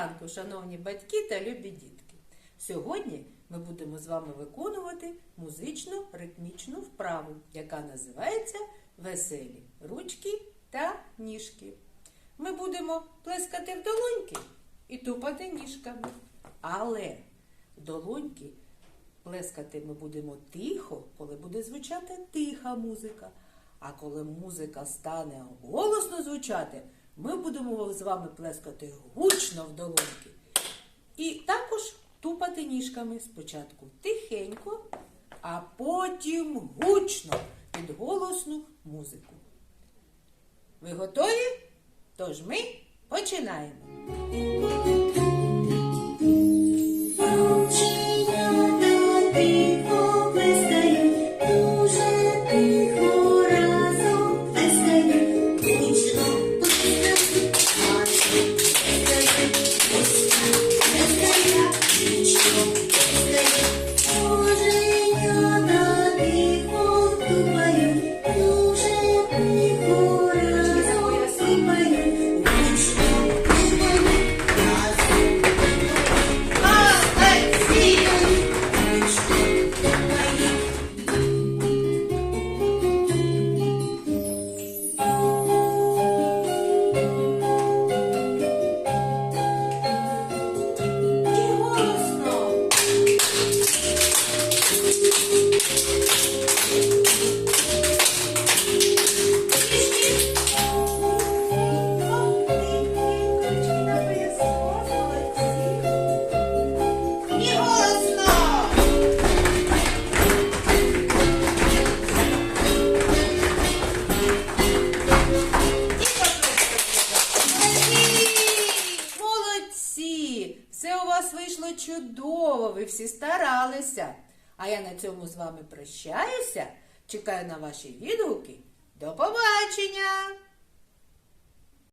Ранку, шановні батьки та любі дітки! Сьогодні ми будемо з вами виконувати музичну ритмічну вправу, яка називається Веселі ручки та ніжки. Ми будемо плескати в долоньки і тупати ніжками. Але долоньки плескати ми будемо тихо, коли буде звучати тиха музика. А коли музика стане голосно звучати, ми будемо з вами плескати гучно в долоньки. І також тупати ніжками спочатку тихенько, а потім гучно під голосну музику. Ви готові? Тож ми починаємо. Молодці! Все у вас вийшло чудово, ви всі старалися. А я на цьому з вами прощаюся. Чекаю на ваші відгуки. До побачення!